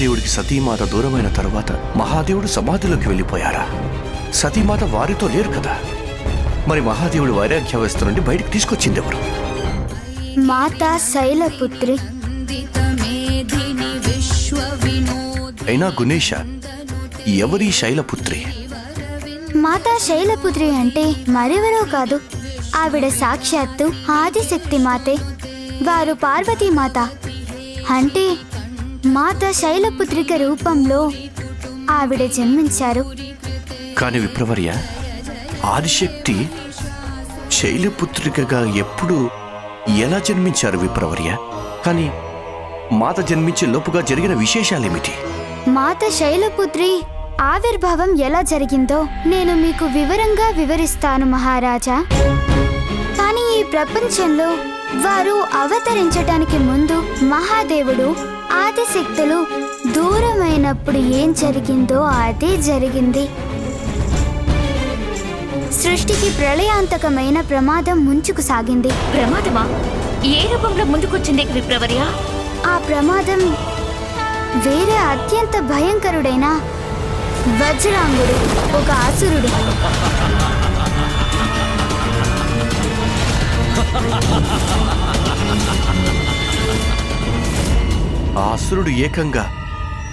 మహాదేవుడికి సతీమాత దూరమైన తరువాత మహాదేవుడు సమాధిలోకి వెళ్ళిపోయారా? సతీమాత వారితో లేరు కదా? మరి మహాదేవుడు వైరాగ్యావస్థ నుండి బయటకు తీసుకొచ్చింది ఎవరు? మాత శైలపుత్రి. అయినా గుణేష ఎవరి శైలపుత్రి? మాతా శైలపుత్రి అంటే మరెవరో కాదు. ఆవిడ సాక్షాత్తు ఆదిశక్తి మాతే వారు పార్వతీమాత. అంటే మాత శైలపుత్రిక రూపంలో ఆవిడ జన్మించారు. కాని విప్రవర్య ఆదిశక్తి శైలపుత్రికగా ఎప్పుడు ఎలా జన్మించారు విప్రవర్య కానీ మాత జన్మించే లోపుగా జరిగిన విశేషాలేమిటి? మాత శైలపుత్రి ఆవిర్భావం ఎలా జరిగిందో నేను మీకు వివరంగా వివరిస్తాను మహారాజా. కానీ ఈ ప్రపంచంలో వారు అవతరించటానికి ముందు మహాదేవుడు ఆదిశక్తులు దూరమైనప్పుడు ఏం జరిగిందో అదే జరిగింది. సృష్టికి ప్రళయాంతకమైన ప్రమాదం ముంచుకు సాగింది. ప్రమాదమా? ఏ రూపంలో ముందుకొచ్చింది విప్రవర్య ఆ ప్రమాదం వేరే అత్యంత భయంకరుడైన వజ్రాంగుడు ఒక అసురుడు. ఆ అసురుడు ఏకంగా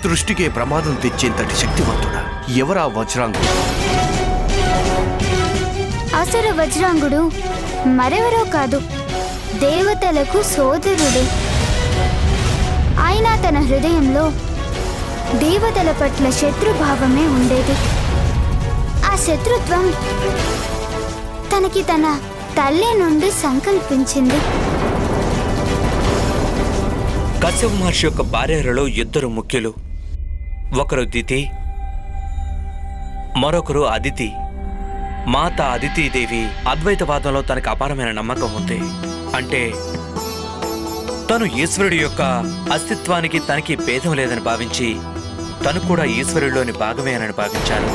దృష్టికే ప్రమాదం తెచ్చేంతటి శక్తివంతుడా? ఎవరా వజ్రాంగుడు? అసుర వజ్రాంగుడు మరెవరో కాదు దేవతలకు సోదరుడు. అయినా తన హృదయంలో దేవతల పట్ల శత్రుభావమే ఉండేది. ఆ శత్రుత్వం తనకి తన తల్లి నుండి సంకల్పించింది. కశ్యప మహర్షి యొక్క భార్యలలో ఇద్దరు ముఖ్యులు. ఒకరు దితి మరొకరు అదితి. మాత అదితీదేవి అద్వైతవాదంలో తనకు అపారమైన నమ్మకం ఉంది. అంటే తను ఈశ్వరుడి యొక్క అస్తిత్వానికి తనకి భేదం లేదని భావించి తను కూడా ఈశ్వరుడిలోని భాగమేనని భావించారు.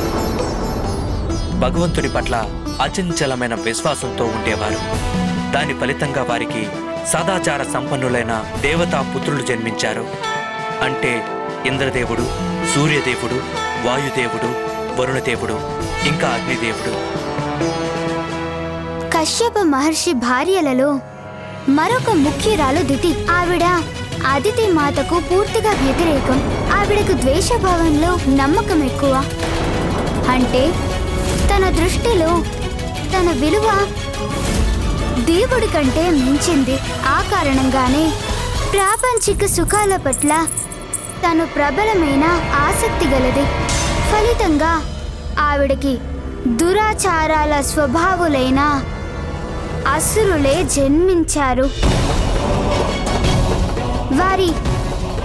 భగవంతుడి పట్ల అచంచలమైన విశ్వాసంతో ఉండేవారు. దాని ఫలితంగా వారికి సదాచార సంపన్నులైన దేవతా పుత్రులు జన్మించారు. అంటే ఇంద్రదేవుడు సూర్యదేవుడు వాయుదేవుడు వరుణదేవుడు ఇంకా అగ్నిదేవుడు. కశ్యప మహర్షి భార్యలలో మరొక ముఖ్యురాలు దితి. ఆవిడ అదితి మాతకు పూర్తిగా వ్యతిరేకం. ఆవిడకు ద్వేషభావంలో నమ్మకం ఎక్కువ. అంటే తన దృష్టిలో తన విలువ దేవుడి కంటే మించింది ఆ కారణంగానే ప్రాపంచిక సుఖాల పట్ల తను ప్రబలమైన ఆసక్తి గలది. ఫలితంగా ఆవిడకి దురాచారాల స్వభావులైన అసురులే జన్మించారు. వారి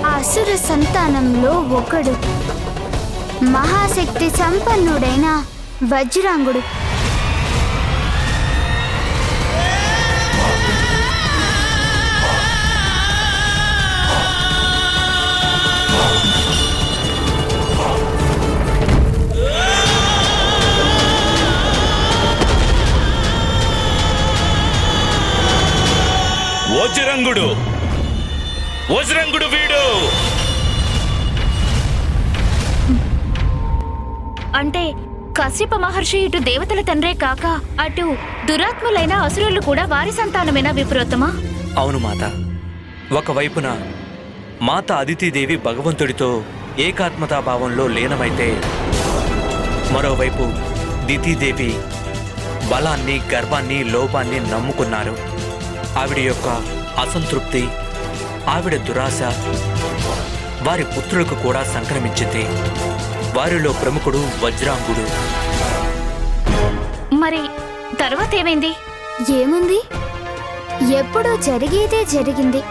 అసుర సంతానంలో ఒకడు. మహాశక్తి సంపన్నుడైన వజ్రాంగుడు. వజ్రంగుడు. వజ్రంగుడు వీడు. అంటే కశ్యప మహర్షి ఇటు దేవతల తండ్రే కాక అటు దురాత్ములైన అసురులు కూడా వారి సంతానమైన విప్రోత్తమా? అవును మాత. ఒకవైపున మాత అదితిదేవి భగవంతుడితో ఏకాత్మతా భావంలో లీనమైతే మరోవైపు దితిదేవి బలాన్ని గర్వాన్ని లోపాన్ని నమ్ముకున్నారు. ఆవిడ యొక్క అసంతృప్తి ఆవిడ దురాశ వారి పుత్రులకు కూడా సంక్రమించింది వారిలో ప్రముఖుడు వజ్రాంగుడు. మరి తర్వాత ఏమైంది? ఏముంది? ఎప్పుడూ జరిగేదే జరిగింది.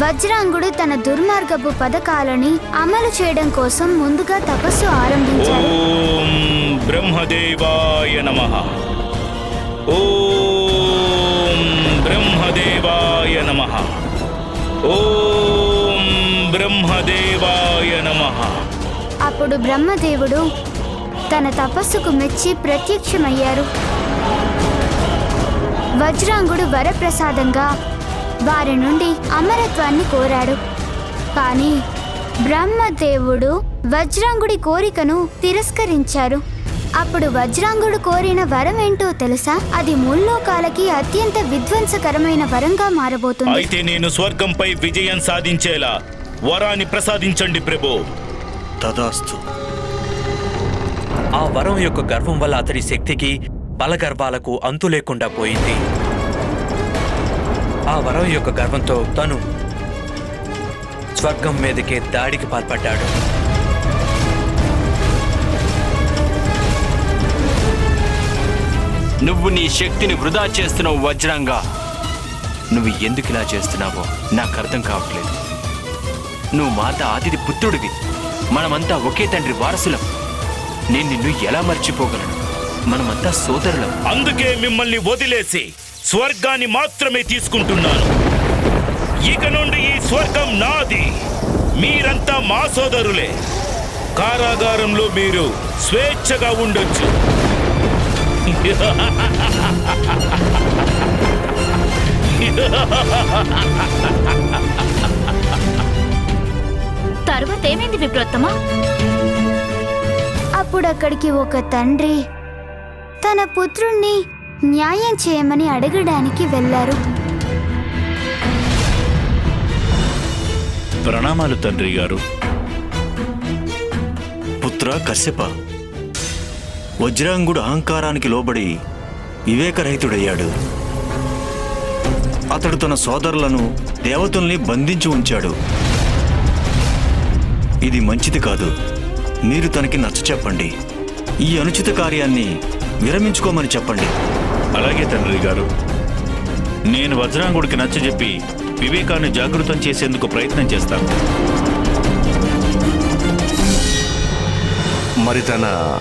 వజ్రాంగుడు తన దుర్మార్గపు పథకాలని అమలు చేయడం కోసం ముందుగా తపస్సు ఆరంభించాడు. ఓం బ్రహ్మదేవాయ నమ. ఓం బ్రహ్మదేవాయ నమ. ఓం బ్రహ్మదేవాయ నమ. అప్పుడు బ్రహ్మదేవుడు తన తపస్సుకు మెచ్చి ప్రత్యక్షమయ్యారు. వజ్రాంగుడు వరప్రసాదంగా వారి నుండి అమరత్వాన్ని కోరాడు. కానీ బ్రహ్మదేవుడు వజ్రాంగుడి కోరికను తిరస్కరించారు. అప్పుడు వజ్రాంగుడు కోరిన వరం ఏంటో తెలుసా? అది ముల్లోకాలకి అత్యంత విధ్వంసకరమైన వరంగా మారబోతుంది. అయితే నేను స్వర్గంపై విజయం సాధించేలా వరాన్ని ప్రసాదించండి ప్రభు. తదాస్తు. ఆ వరం యొక్క గర్వం వల్ల అతడి శక్తికి బలగర్భాలకు అంతు లేకుండా పోయింది. ఆ వరం యొక్క గర్వంతో తను స్వర్గం మీదకే దాడికి పాల్పడ్డాడు. నువ్వు నీ శక్తిని వృధా చేస్తున్నావు వజ్రంగా. నువ్వు ఎందుకు ఇలా చేస్తున్నావో నాకు అర్థం కావట్లేదు. నువ్వు మాత ఆతిథి పుత్రుడివి. మనమంతా ఒకే తండ్రి వారసులం. నేను నిన్ను ఎలా మర్చిపోగలను? మనమంతా సోదరులం. అందుకే మిమ్మల్ని వదిలేసి స్వర్గాన్ని మాత్రమే తీసుకుంటున్నాను. ఇక నుండి ఈ స్వర్గం నాది. మీరంతా మా సోదరులే. కారాగారంలో మీరు స్వేచ్ఛగా ఉండొచ్చు. తరువాత ఏమైంది విప్రోత్తమా? అప్పుడు అక్కడికి ఒక తండ్రి తన పుత్రుణ్ణి న్యాయం చేయమని అడగడానికి వెళ్ళారు. ప్రణామాలు తండ్రి గారు. పుత్ర కశ్యప. వజ్రాంగుడు అహంకారానికి లోబడి వివేకరహితుడయ్యాడు. అతడు తన సోదరులను దేవతల్ని బంధించి ఉంచాడు. ఇది మంచిది కాదు. మీరు తనకి నచ్చ చెప్పండి. ఈ అనుచిత కార్యాన్ని విరమించుకోమని చెప్పండి. అలాగే తండ్రి గారు. నేను వజ్రాంగుడికి నచ్చజెప్పి వివేకాన్ని జాగృతం చేసేందుకు ప్రయత్నం చేస్తాను. మరి తన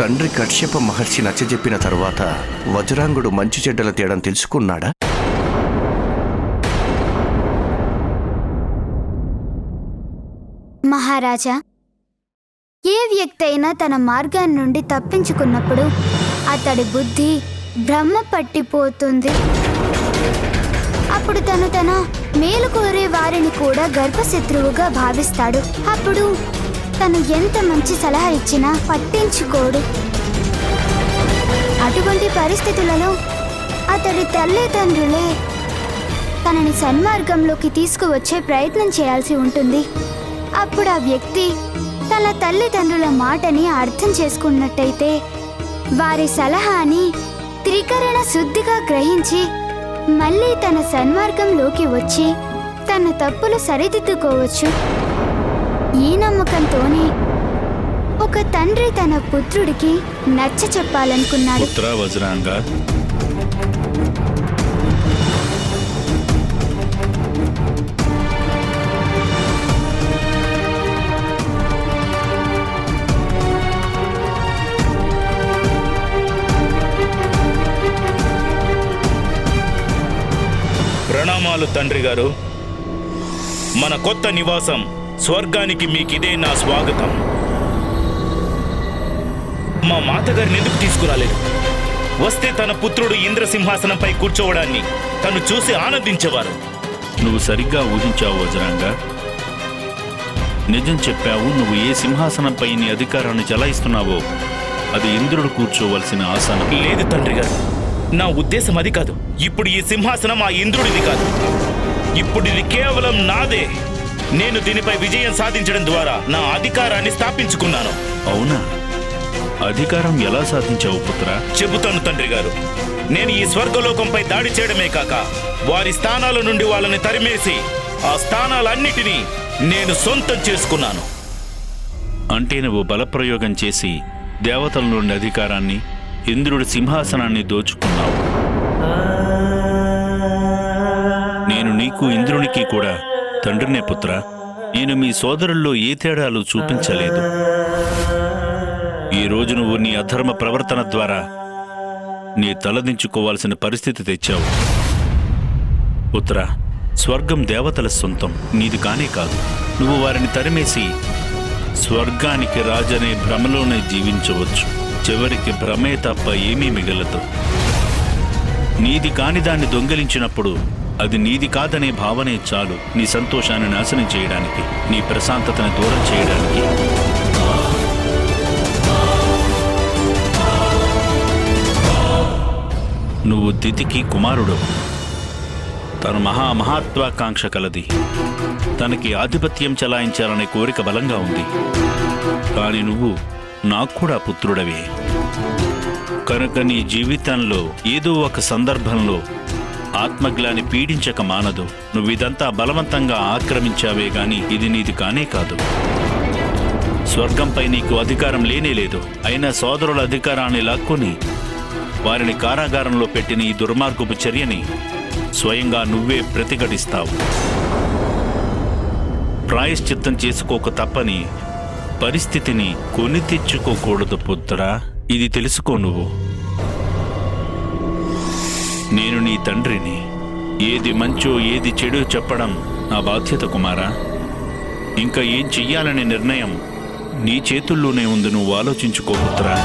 తండ్రి కశ్యప మహర్షి నచ్చజెప్పిన తరువాత వజ్రాంగుడు మంచి చెడ్డల తేడం తెలుసుకున్నాడా? మహారాజా ఏ వ్యక్తి అయినా తన మార్గాన్ని నుండి తప్పించుకున్నప్పుడు అతడి బుద్ధి భ్రమ పట్టిపోతుంది. అప్పుడు తను తన మేలు కోరే వారిని కూడా గర్భశత్రువుగా భావిస్తాడు. అప్పుడు తను ఎంత మంచి సలహా ఇచ్చినా పట్టించుకోడు. అటువంటి పరిస్థితులలో అతడి తల్లిదండ్రులే తనని సన్మార్గంలోకి తీసుకువచ్చే ప్రయత్నం చేయాల్సి ఉంటుంది. అప్పుడు ఆ వ్యక్తి తన తల్లిదండ్రుల మాటని అర్థం చేసుకున్నట్టయితే వారి సలహాని త్రికరణ శుద్ధిగా గ్రహించి మళ్ళీ తన సన్మార్గంలోకి వచ్చి తన తప్పులు సరిదిద్దుకోవచ్చు. ఈ నమ్మకంతోనే ఒక తండ్రి తన పుత్రుడికి నచ్చ చెప్పాలనుకున్నాడు. పుత్ర ప్రణామాలు తండ్రి గారు. మన కొత్త నివాసం. స్వర్గానికి మీకిదే నా స్వాగతం. మా మాతగారిని ఎందుకు తీసుకురాలేదు? వస్తే తన పుత్రుడు ఇంద్రసింహాసనంపై కూర్చోవడాన్ని తను చూసి ఆనందించేవారు. నువ్వు సరిగ్గా ఊహించావు వజ్రాంగా. నిజం చెప్పావు నువ్వు ఏ సింహాసనంపై నీ అధికారాన్ని చలాయిస్తున్నావో అది ఇంద్రుడు కూర్చోవలసిన ఆసనం. లేదు తండ్రి గారు నా ఉద్దేశం అది కాదు. ఇప్పుడు ఈ సింహాసనం ఆ ఇంద్రుడిది కాదు. ఇప్పుడు ఇది కేవలం నాదే. నేను దీనిపై విజయం సాధించడం ద్వారా నా అధికారాన్ని స్థాపించుకున్నాను. అవునా? అధికారం ఎలా సాధించావు పుత్ర? చెబుతాను తండ్రి గారు. నేను ఈ స్వర్గలోకంపై దాడి చేయడమే కాక వారి స్థానాల నుండి వాళ్ళని తరిమేసి ఆ స్థానాలన్నిటినీ నేను సొంతం చేసుకున్నాను. అంటే నువ్వు బలప్రయోగం చేసి దేవతల నుండి అధికారాన్ని ఇంద్రుడి సింహాసనాన్ని దోచుకున్నావు. నేను నీకు ఇంద్రునికి కూడా తండ్రినే పుత్ర నేను మీ సోదరుల్లో ఏ తేడాలు చూపించలేదు. ఈ రోజు నువ్వు నీ అధర్మ ప్రవర్తన ద్వారా నీ తలదించుకోవాల్సిన పరిస్థితి తెచ్చావు. పుత్ర స్వర్గం దేవతల సొంతం నీది కానే కాదు. నువ్వు వారిని తరిమేసి స్వర్గానికి రాజనే భ్రమలోనే జీవించవచ్చు. చివరికి భ్రమే తప్ప ఏమీ మిగలదు. నీది కాని దాన్ని దొంగిలించినప్పుడు అది నీది కాదనే భావనే చాలు నీ సంతోషాన్ని నాశనం చేయడానికి నీ ప్రశాంతతను దూరం చేయడానికి. నువ్వు దితికి కుమారుడు. తను మహా మహాత్వాకాంక్ష కలది. తనకి ఆధిపత్యం చలాయించాలనే కోరిక బలంగా ఉంది. కానీ నువ్వు నాకు కూడా పుత్రుడవే. కనుక నీ జీవితంలో ఏదో ఒక సందర్భంలో ఆత్మగ్లాని పీడించక మానదు. నువ్విదంతా బలవంతంగా ఆక్రమించావే గాని ఇది నీది కానే కాదు. స్వర్గంపై నీకు అధికారం లేనే లేదు. అయినా సోదరుల అధికారాన్ని లాక్కుని వారిని కారాగారంలో పెట్టిన ఈ దుర్మార్గపు చర్యని స్వయంగా నువ్వే ప్రతిఘటిస్తావు. ప్రాయశ్చిత్తం చేసుకోక తప్పని పరిస్థితిని కొని తెచ్చుకోకూడదు పుత్రా. ఇది తెలుసుకో నువ్వు. నేను నీ తండ్రిని. ఏది మంచో ఏది చెడు చెప్పడం నా బాధ్యత కుమారా. ఇంకా ఏం చెయ్యాలనే నిర్ణయం నీ చేతుల్లోనే ఉంది నువ్వు ఆలోచించుకోపుత్రా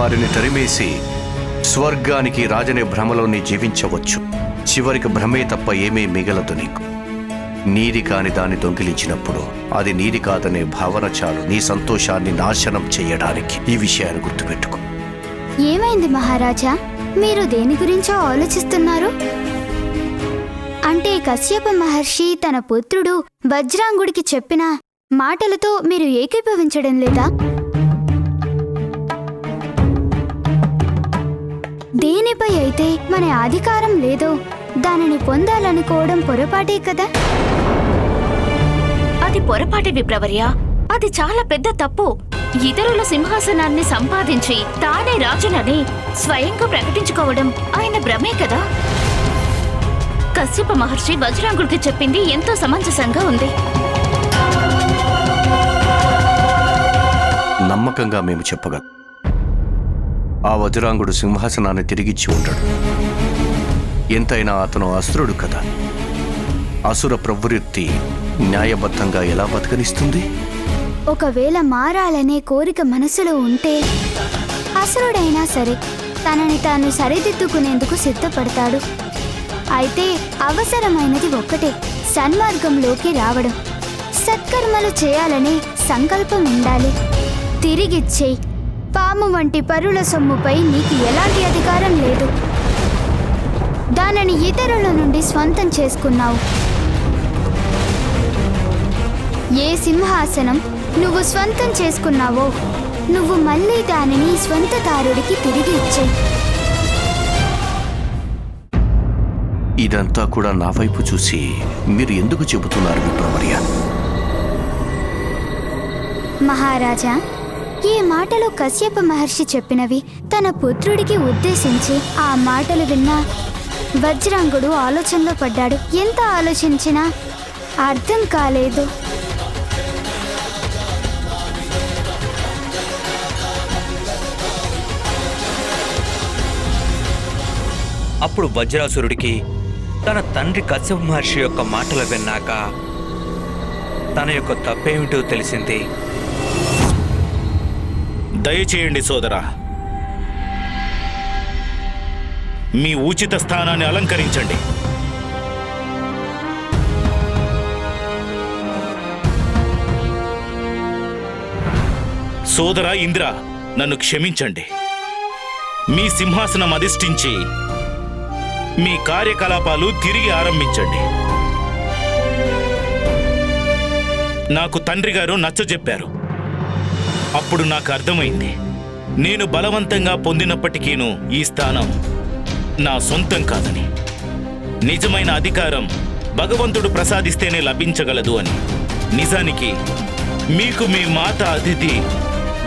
వారిని తరిమేసి స్వర్గానికి రాజనే భ్రమలోని జీవించవచ్చు. చివరికి భ్రమే తప్ప ఏమీ మిగలదు నీకు. నీది కాని దాన్ని దొంగిలించినప్పుడు అది నీది కాదనే భావన చాలు నీ సంతోషాన్ని నాశనం చేయడానికి. ఈ విషయాన్ని గుర్తుపెట్టుకో. ఏమైంది మహారాజా? మీరు దేని గురించో ఆలోచిస్తున్నారు? అంటే కశ్యప మహర్షి తన పుత్రుడు వజ్రాంగుడికి చెప్పిన మాటలతో మీరు ఏకీభవించడం లేదా? దేనిపై అయితే మన అధికారం లేదో. దానిని పొందాలనుకోవడం పొరపాటే కదా? అది పొరపాటి విప్రవర్య అది చాలా పెద్ద తప్పు. ఇతరుల సింహాసనాన్ని సంపాదించి తానే రాజునని స్వయంగా ప్రకటించుకోవడం ఆయన భ్రమే కదా? కశ్యప మహర్షి వజ్రాంగుడికి చెప్పింది ఎంతో సమంజసంగా ఉంది. నమ్మకంగా మేము చెప్పగలం. ఆ వజ్రాంగుడు సింహాసనాన్ని తిరిగిచ్చి ఉంటాడు. ఎంతైనా అతను అసురుడు కదా. అసుర ప్రవృత్తి న్యాయబద్ధంగా ఎలా బతకనిస్తుంది? ఒకవేళ మారాలనే కోరిక మనసులో ఉంటే అసురుడైనా సరే తనని తాను సరిదిద్దుకునేందుకు సిద్ధపడతాడు. అయితే అవసరమైనది ఒక్కటే సన్మార్గంలోకి రావడం. సత్కర్మలు చేయాలనే సంకల్పం ఉండాలి. తిరిగిచ్చేయి పాము వంటి పరుల సొమ్ముపై నీకు ఎలాంటి అధికారం లేదు. దానిని ఇతరుల నుండి స్వంతం చేసుకున్నావు. ఏ సింహాసనం నువ్వు స్వంతం చేసుకున్నావో నువ్వు మళ్ళీ దానిని స్వంతదారుడికి తిరిగి ఇచ్చేయి ఇదంతా కూడా నా వైపు చూసి మీరు ఎందుకు చెబుతున్నారు విప్రవర్య మహారాజా ఈ మాటలు కశ్యప మహర్షి చెప్పినవి తన పుత్రుడికి ఉద్దేశించి ఆ మాటలు విన్న వజ్రాంగుడు ఆలోచనలో పడ్డాడు. ఎంత ఆలోచించినా అర్థం కాలేదు. అప్పుడు వజ్రాసురుడికి తన తండ్రి కశ్యప మహర్షి యొక్క మాటలు విన్నాక తన యొక్క తప్పేమిటో తెలిసింది. దయచేయండి సోదరా. మీ ఉచిత స్థానాన్ని అలంకరించండి. సోదరా ఇంద్ర నన్ను క్షమించండి. మీ సింహాసనం అధిష్ఠించి మీ కార్యకలాపాలు తిరిగి ఆరంభించండి. నాకు తండ్రి గారు నచ్చజెప్పారు. అప్పుడు నాకు అర్థమైంది. నేను బలవంతంగా పొందినప్పటికీను ఈ స్థానం నా సొంతం కాదని. నిజమైన అధికారం భగవంతుడు ప్రసాదిస్తేనే లభించగలదు అని. నిజానికి మీకు మీ మాత అతిథి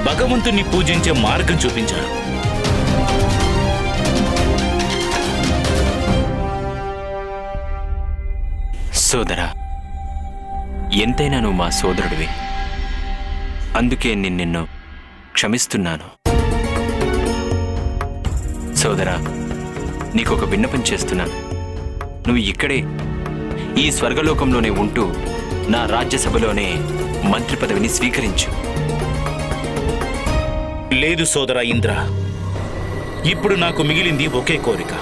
భగవంతుని పూజించే మార్గం చూపించారు. సోదరా ఎంతైనా నువ్వు మా సోదరుడివి. అందుకే నేను నిన్ను క్షమిస్తున్నాను. సోదరా నీకొక విన్నపం చేస్తున్నాను. నువ్వు ఇక్కడే ఈ స్వర్గలోకంలోనే ఉంటూ నా రాజ్యసభలోనే మంత్రి పదవిని స్వీకరించు. లేదు సోదరా ఇంద్ర ఇప్పుడు నాకు మిగిలింది ఒకే కోరిక.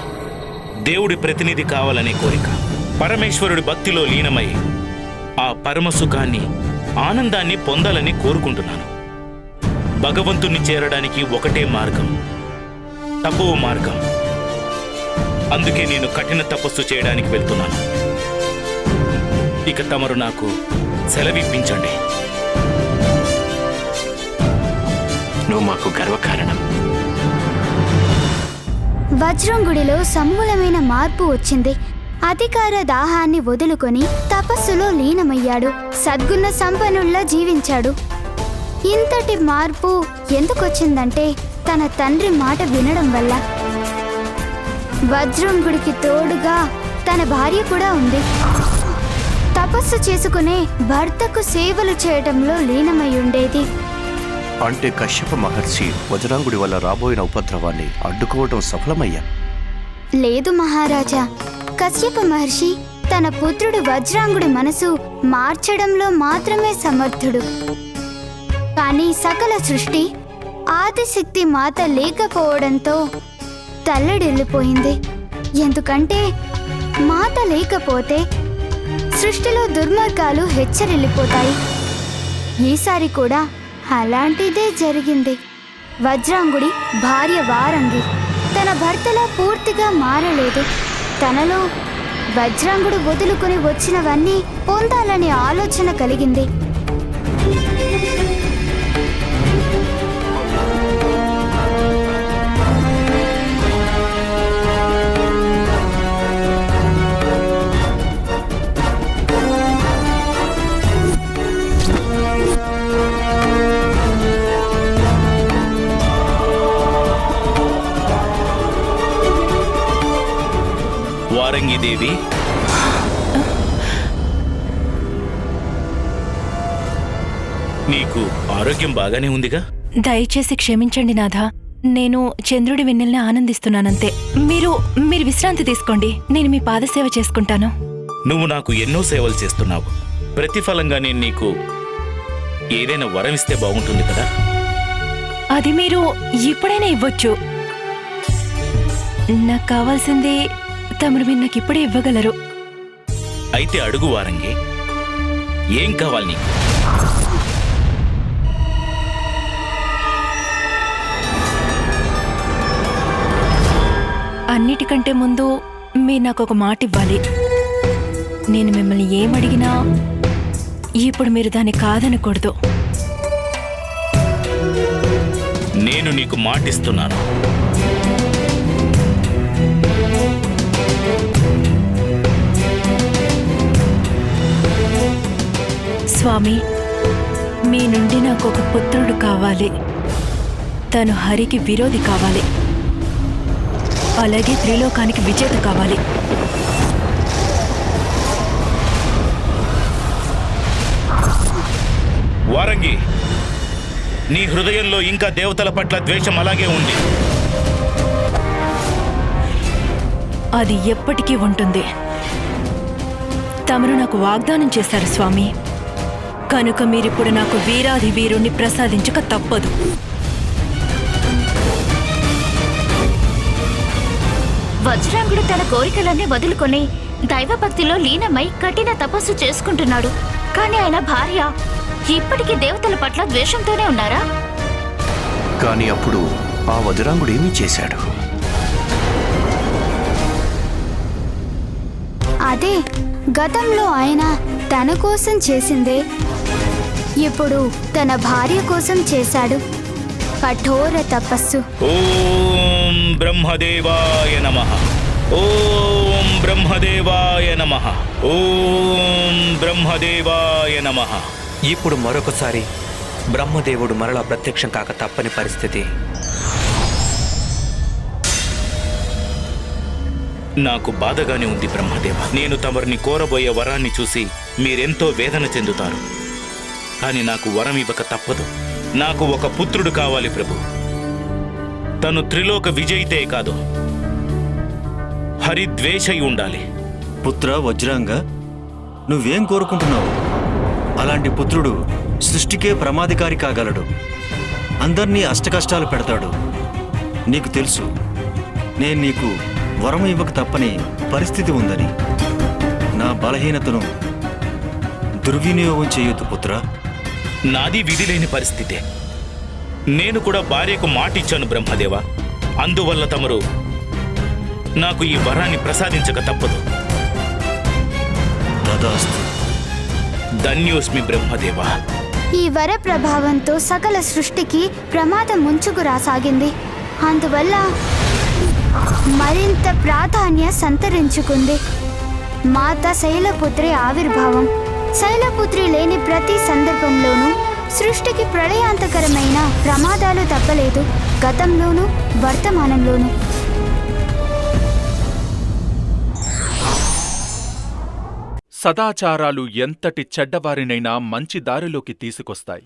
దేవుడి ప్రతినిధి కావాలనే కోరిక. పరమేశ్వరుడి భక్తిలో లీనమై ఆ పరమ సుఖాన్ని ఆనందాన్ని పొందాలని కోరుకుంటున్నాను. భగవంతుణ్ణి చేరడానికి ఒకటే మార్గం తప్పువ మార్గం. అందుకే నేను కఠిన తపస్సు చేయడానికి వెళ్తున్నాను. ఇక తమరు నాకు సెలవిప్పించండి. నువ్వు మాకు గర్వకారణం. వజ్రంగుడిలో సమూలమైన మార్పు వచ్చింది. అధికార దాహాన్ని వదులుకొని తపస్సులో లీనమయ్యాడు. సద్గుణ సంపన్నుల్లా జీవించాడు. ఇంతటి మార్పు ఎందుకొచ్చిందంటే తన తండ్రి మాట వినడం వల్ల. వజ్రంగుడికి తోడుగా తన భార్య కూడా ఉంది. తపస్సు చేసుకునే భర్తకు సేవలు చేయడంలో లీనమై ఉండేది. అంటే కశ్యప మహర్షి వజ్రాంగుడి వల్ల రాబోయిన ఉపద్రవాన్ని అడ్డుకోవడం సఫలమయ్యా. లేదు మహారాజా కశ్యప మహర్షి తన పుత్రుడు వజ్రాంగుడి మనసు మార్చడంలో మాత్రమే సమర్థుడు. కానీ సకల సృష్టి ఆదిశక్తి మాత లేకపోవడంతో తల్లడిల్లిపోయింది. ఎందుకంటే మాత లేకపోతే సృష్టిలో దుర్మార్గాలు హెచ్చరిల్లిపోతాయి. ఈసారి కూడా అలాంటిదే జరిగింది. వజ్రాంగుడి భార్య వారంగి తన భర్తలా పూర్తిగా మారలేదు. తనలో వజ్రాంగుడు వదులుకొని వచ్చినవన్నీ పొందాలనే ఆలోచన కలిగింది. వారంగిదేవి నీకు ఆరోగ్యం బాగానే ఉందిగా? దయచేసి క్షమించండి నాథా. నేను చంద్రుడి వెన్నెల్ని ఆనందిస్తున్నానంతే. మీరు మీరు విశ్రాంతి తీసుకోండి. నేను మీ పాదసేవ చేసుకుంటాను. నువ్వు నాకు ఎన్నో సేవలు చేస్తున్నావు. ప్రతిఫలంగా నేను నీకు ఏదైనా వరం ఇస్తే బాగుంటుంది కదా? అది మీరు ఇప్పుడైనా ఇవ్వచ్చు. నాకు కావాల్సింది తమరు మీరు నాకు ఇప్పుడే ఇవ్వగలరు. అయితే అడుగు వారంగి. ఏం కావాలి నీకు? అన్నిటికంటే ముందు మీరు నాకు ఒక మాట ఇవ్వాలి. నేను మిమ్మల్ని ఏమడిగినా ఇప్పుడు మీరు దాన్ని కాదనకూడదు. నేను నీకు మాటిస్తున్నాను. స్వామి మీ నుండి నాకు ఒక పుత్రుడు కావాలి. తను హరికి విరోధి కావాలి. అలాగే త్రిలోకానికి విజేత కావాలి. వారంగి నీ హృదయంలో ఇంకా దేవతల పట్ల ద్వేషం అలాగే ఉంది. అది ఎప్పటికీ ఉంటుంది. తమరు నాకు వాగ్దానం చేశారు స్వామి. కనుక మీరిప్పుడు నాకు వీరాధి వీరుణ్ణి ప్రసాదించక తప్పదు. వజ్రాంగుడు తన కోరికలన్నీ వదులుకొని దైవభక్తిలో లీనమై కఠిన తపస్సు చేసుకుంటున్నాడు. కానీ ఆయన భార్య ఇప్పటికీ దేవతల పట్ల ద్వేషంతోనే ఉన్నారా? కానీ అప్పుడు ఆ వజ్రాంగుడు ఏమీ చేశాడు? అదే గతంలో ఆయన తన కోసం చేసిందే ఇప్పుడు తన భార్య కోసం చేశాడు. కఠోర తపస్సు. ఓం బ్రహ్మదేవాయ నమ. ఓం బ్రహ్మదేవాయ నమ. ఓం బ్రహ్మదేవాయ నమ. ఇప్పుడు మరొకసారి బ్రహ్మదేవుడు మరలా ప్రత్యక్షం కాక తప్పని పరిస్థితి. నాకు బాధగానే ఉంది బ్రహ్మదేవ. నేను తమరిని కోరబోయే వరాన్ని చూసి మీరెంతో వేదన చెందుతారు. కానీ నాకు వరం ఇవ్వక తప్పదు. నాకు ఒక పుత్రుడు కావాలి ప్రభు. తను త్రిలోక విజయితే కాదు. హరిద్వేషై ఉండాలి. పుత్ర వజ్రాంగ నువ్వేం కోరుకుంటున్నావు? అలాంటి పుత్రుడు సృష్టికే ప్రమాదకారి కాగలడు. అందర్నీ అష్టకష్టాలు పెడతాడు. నీకు తెలుసు నేను నీకు వరం ఇవ్వక తప్పని పరిస్థితి ఉందని. నా బలహీనతను దుర్వినియోగం చేయొద్దు పుత్ర. నాది విధి లేని పరిస్థితే. నేను కూడా భార్యకు మాటిచ్చాను బ్రహ్మదేవ. అందువల్ల తమరు నాకు ఈ వరాన్ని ప్రసాదించక తప్పదు. ధన్యోస్మి బ్రహ్మదేవా. ఈ వర ప్రభావంతో సకల సృష్టికి ప్రమాదం ముంచుకు రాసాగింది. అందువల్ల మరింత ప్రాధాన్య సంతరించుకుంది. మాత శైలపుత్రి ఆవిర్భావం. శైలపుత్రి లేని ప్రతి సందర్భంలోనూ సృష్టికి ప్రళయాంతకరమైన ప్రమాదాలు తప్పలేదు గతంలోనూ వర్తమానంలోనూ. సదాచారాలు ఎంతటి చెడ్డవారినైనా మంచి దారిలోకి తీసుకొస్తాయి.